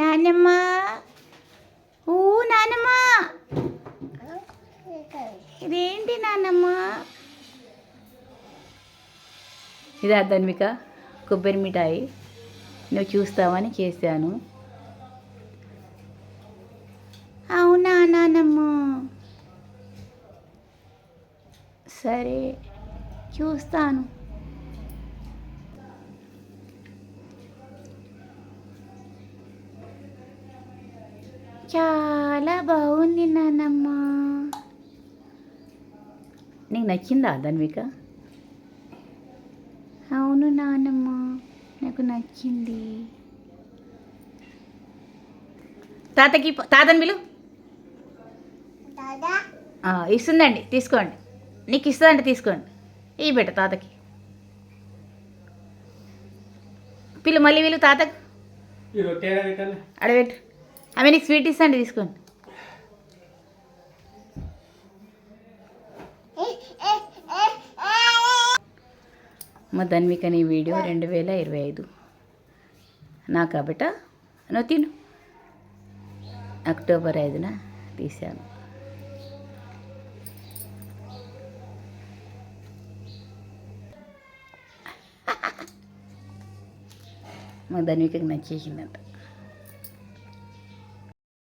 నానమ్మ. ఊ నానమ్మ. ఇదేంటి నానమ్మ? ఇదా ధన్విక కొబ్బరి మిఠాయి. నువ్వు చూస్తావని చేశాను. అవునా నానమ్మ? సరే చూస్తాను. చాలా బాగుంది నానమ్మ. నీకు నచ్చిందా ధన్విక అవును నానమ్మ నాకు నచ్చింది. తాతకి తాతని పిలు. ఆ, ఇస్తుందండి తీసుకోండి. నీకు ఇస్తుందండి తీసుకోండి. ఈ బిడ్డ తాతకి. పిలు మళ్ళీ వీళ్ళు తాతకు. అడబెట్టు ఆమె నీకు స్వీట్ ఇస్తాండి తీసుకోండి. మా ధన్వికని వీడియో రెండు వేల ఇరవై ఐదు. నా కాబట్ట నువ్వు తిను. అక్టోబర్ ఐదున తీశాను. మా ధన్వికకి నచ్చేసిందంట.